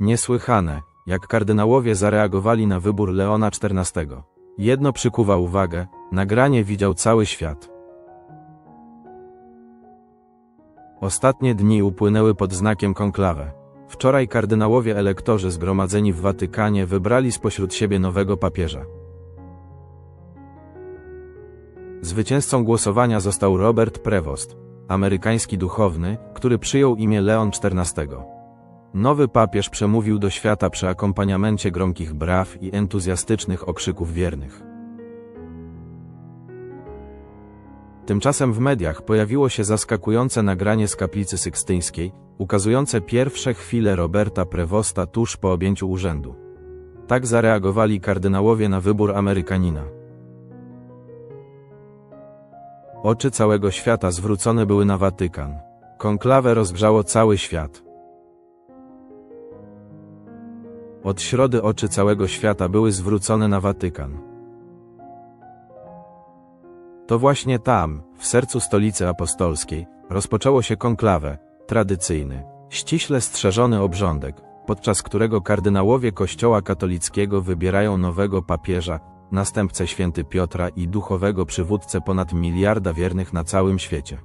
Niesłychane, jak kardynałowie zareagowali na wybór Leona XIV. Jedno przykuwa uwagę, nagranie widział cały świat. Ostatnie dni upłynęły pod znakiem konklawę. Wczoraj kardynałowie elektorzy zgromadzeni w Watykanie wybrali spośród siebie nowego papieża. Zwycięzcą głosowania został Robert Prevost, amerykański duchowny, który przyjął imię Leon XIV. Nowy papież przemówił do świata przy akompaniamencie gromkich braw i entuzjastycznych okrzyków wiernych. Tymczasem w mediach pojawiło się zaskakujące nagranie z kaplicy sykstyńskiej, ukazujące pierwsze chwile Roberta Prevosta tuż po objęciu urzędu. Tak zareagowali kardynałowie na wybór Amerykanina. Oczy całego świata zwrócone były na Watykan. Konklawę rozgrzało cały świat. Od środy oczy całego świata były zwrócone na Watykan. To właśnie tam, w sercu stolicy apostolskiej, rozpoczęło się konklawę, tradycyjny, ściśle strzeżony obrządek, podczas którego kardynałowie Kościoła katolickiego wybierają nowego papieża, następcę święty Piotra i duchowego przywódcę ponad miliarda wiernych na całym świecie.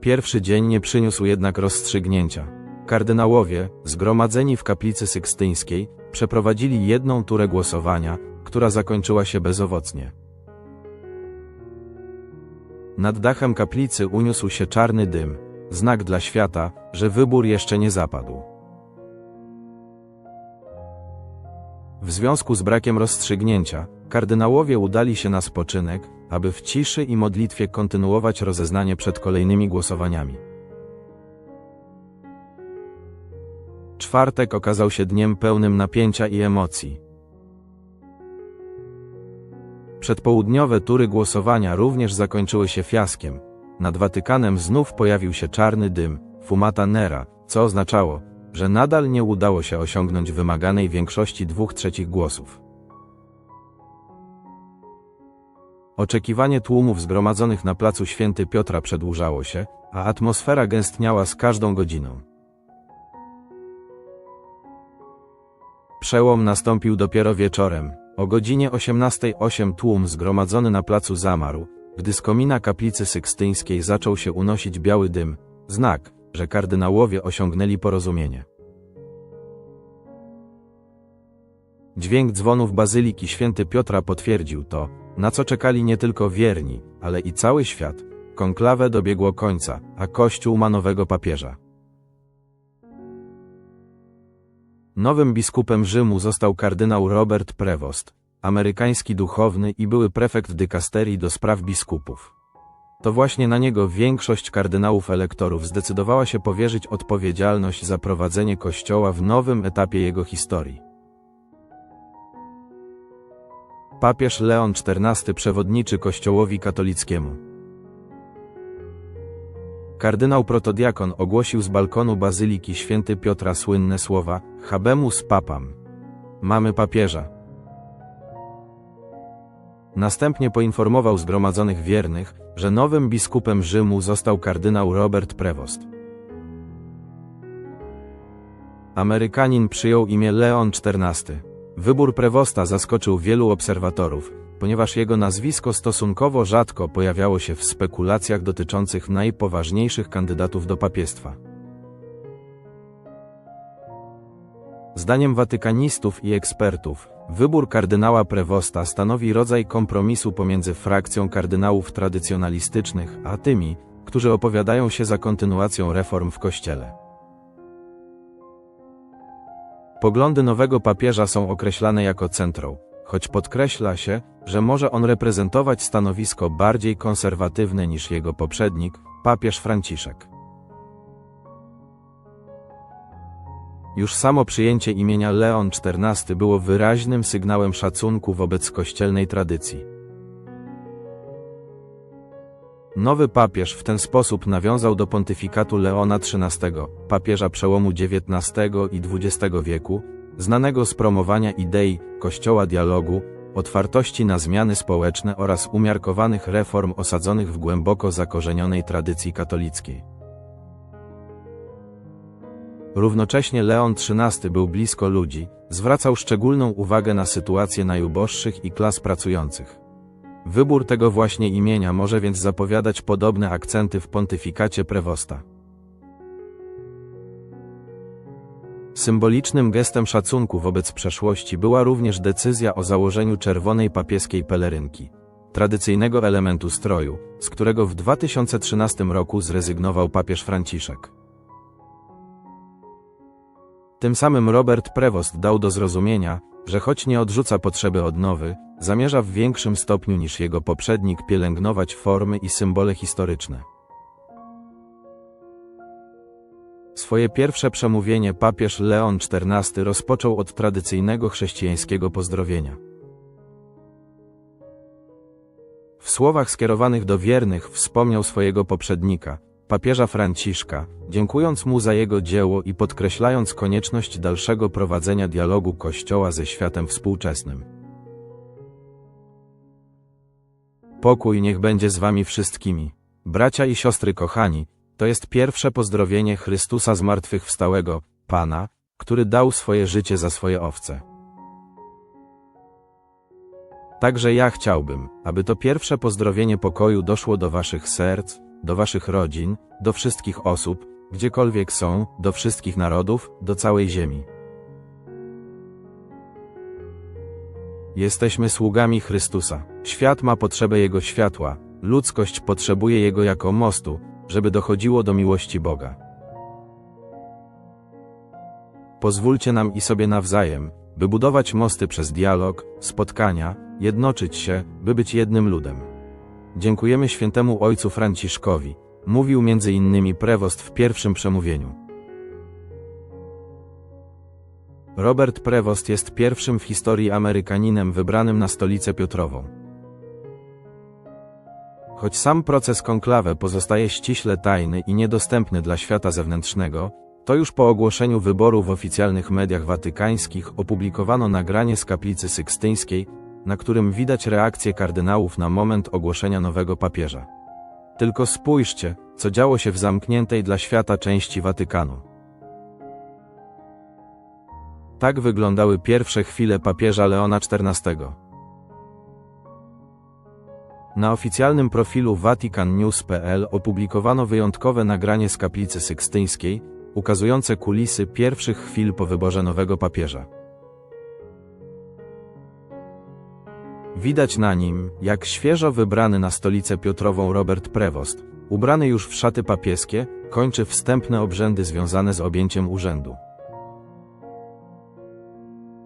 Pierwszy dzień nie przyniósł jednak rozstrzygnięcia. Kardynałowie, zgromadzeni w kaplicy sykstyńskiej, przeprowadzili jedną turę głosowania, która zakończyła się bezowocnie. Nad dachem kaplicy uniósł się czarny dym, znak dla świata, że wybór jeszcze nie zapadł. W związku z brakiem rozstrzygnięcia, kardynałowie udali się na spoczynek, aby w ciszy i modlitwie kontynuować rozeznanie przed kolejnymi głosowaniami. Czwartek okazał się dniem pełnym napięcia i emocji. Przedpołudniowe tury głosowania również zakończyły się fiaskiem. Nad Watykanem znów pojawił się czarny dym, fumata nera, co oznaczało, że nadal nie udało się osiągnąć wymaganej większości dwóch trzecich głosów. Oczekiwanie tłumów zgromadzonych na placu Święty Piotra przedłużało się, a atmosfera gęstniała z każdą godziną. Przełom nastąpił dopiero wieczorem. O godzinie 18.08 tłum zgromadzony na placu zamarł, gdy z komina kaplicy sykstyńskiej zaczął się unosić biały dym, znak, że kardynałowie osiągnęli porozumienie. Dźwięk dzwonów Bazyliki Święty Piotra potwierdził to, na co czekali nie tylko wierni, ale i cały świat. Konklawę dobiegło końca, a Kościół ma nowego papieża. Nowym biskupem Rzymu został kardynał Robert Prevost, amerykański duchowny i były prefekt dykasterii do spraw biskupów. To właśnie na niego większość kardynałów elektorów zdecydowała się powierzyć odpowiedzialność za prowadzenie Kościoła w nowym etapie jego historii. Papież Leon XIV przewodniczy Kościołowi katolickiemu. Kardynał protodiakon ogłosił z balkonu Bazyliki Święty Piotra słynne słowa Habemus papam. Mamy papieża. Następnie poinformował zgromadzonych wiernych, że nowym biskupem Rzymu został kardynał Robert Prevost. Amerykanin przyjął imię Leon XIV. Wybór Prevosta zaskoczył wielu obserwatorów, ponieważ jego nazwisko stosunkowo rzadko pojawiało się w spekulacjach dotyczących najpoważniejszych kandydatów do papiestwa. Zdaniem watykanistów i ekspertów, wybór kardynała Prevosta stanowi rodzaj kompromisu pomiędzy frakcją kardynałów tradycjonalistycznych a tymi, którzy opowiadają się za kontynuacją reform w Kościele. Poglądy nowego papieża są określane jako centrum, choć podkreśla się, że może on reprezentować stanowisko bardziej konserwatywne niż jego poprzednik, papież Franciszek. Już samo przyjęcie imienia Leon XIV było wyraźnym sygnałem szacunku wobec kościelnej tradycji. Nowy papież w ten sposób nawiązał do pontyfikatu Leona XIII, papieża przełomu XIX i XX wieku, znanego z promowania idei Kościoła dialogu, otwartości na zmiany społeczne oraz umiarkowanych reform osadzonych w głęboko zakorzenionej tradycji katolickiej. Równocześnie Leon XIII był blisko ludzi, zwracał szczególną uwagę na sytuację najuboższych i klas pracujących. Wybór tego właśnie imienia może więc zapowiadać podobne akcenty w pontyfikacie prewosta. Symbolicznym gestem szacunku wobec przeszłości była również decyzja o założeniu czerwonej papieskiej pelerynki, tradycyjnego elementu stroju, z którego w 2013 roku zrezygnował papież Franciszek. Tym samym Robert Prevost dał do zrozumienia, że choć nie odrzuca potrzeby odnowy, zamierza w większym stopniu niż jego poprzednik pielęgnować formy i symbole historyczne. Swoje pierwsze przemówienie papież Leon XIV rozpoczął od tradycyjnego chrześcijańskiego pozdrowienia. W słowach skierowanych do wiernych wspomniał swojego poprzednika, papieża Franciszka, dziękując mu za jego dzieło i podkreślając konieczność dalszego prowadzenia dialogu Kościoła ze światem współczesnym. Pokój niech będzie z wami wszystkimi. Bracia i siostry kochani, to jest pierwsze pozdrowienie Chrystusa zmartwychwstałego, Pana, który dał swoje życie za swoje owce. Także ja chciałbym, aby to pierwsze pozdrowienie pokoju doszło do waszych serc, do waszych rodzin, do wszystkich osób, gdziekolwiek są, do wszystkich narodów, do całej ziemi. Jesteśmy sługami Chrystusa. Świat ma potrzebę Jego światła, ludzkość potrzebuje Jego jako mostu, żeby dochodziło do miłości Boga. Pozwólcie nam i sobie nawzajem, by budować mosty przez dialog, spotkania, jednoczyć się, by być jednym ludem. Dziękujemy świętemu ojcu Franciszkowi, mówił innymi Prewost w pierwszym przemówieniu. Robert Prevost jest pierwszym w historii Amerykaninem wybranym na stolicę Piotrową. Choć sam proces konklawe pozostaje ściśle tajny i niedostępny dla świata zewnętrznego, to już po ogłoszeniu wyboru w oficjalnych mediach watykańskich opublikowano nagranie z kaplicy sykstyńskiej, na którym widać reakcję kardynałów na moment ogłoszenia nowego papieża. Tylko spójrzcie, co działo się w zamkniętej dla świata części Watykanu. Tak wyglądały pierwsze chwile papieża Leona XIV. Na oficjalnym profilu VaticanNews.pl opublikowano wyjątkowe nagranie z kaplicy sykstyńskiej, ukazujące kulisy pierwszych chwil po wyborze nowego papieża. Widać na nim, jak świeżo wybrany na stolicę Piotrową Robert Prevost, ubrany już w szaty papieskie, kończy wstępne obrzędy związane z objęciem urzędu.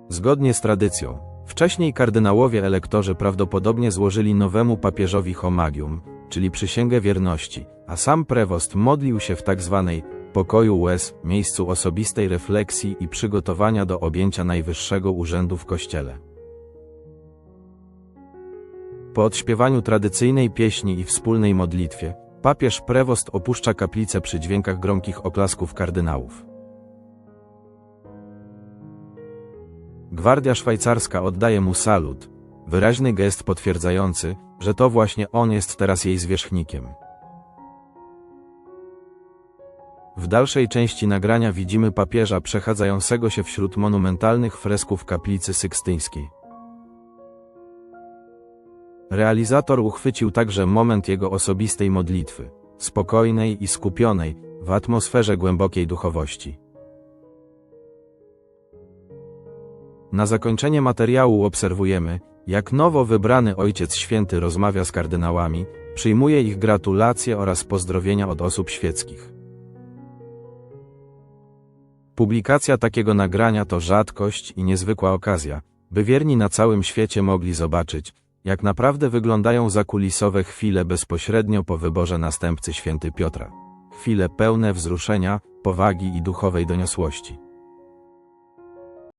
Zgodnie z tradycją, wcześniej kardynałowie elektorzy prawdopodobnie złożyli nowemu papieżowi homagium, czyli przysięgę wierności, a sam Prevost modlił się w tzw. pokoju łez, miejscu osobistej refleksji i przygotowania do objęcia najwyższego urzędu w kościele. Po odśpiewaniu tradycyjnej pieśni i wspólnej modlitwie, papież Prewost opuszcza kaplicę przy dźwiękach gromkich oklasków kardynałów. Gwardia szwajcarska oddaje mu salut, wyraźny gest potwierdzający, że to właśnie on jest teraz jej zwierzchnikiem. W dalszej części nagrania widzimy papieża przechadzającego się wśród monumentalnych fresków kaplicy sykstyńskiej. Realizator uchwycił także moment jego osobistej modlitwy, spokojnej i skupionej, w atmosferze głębokiej duchowości. Na zakończenie materiału obserwujemy, jak nowo wybrany Ojciec Święty rozmawia z kardynałami, przyjmuje ich gratulacje oraz pozdrowienia od osób świeckich. Publikacja takiego nagrania to rzadkość i niezwykła okazja, by wierni na całym świecie mogli zobaczyć, jak naprawdę wyglądają zakulisowe chwile bezpośrednio po wyborze następcy święty Piotra. Chwile pełne wzruszenia, powagi i duchowej doniosłości.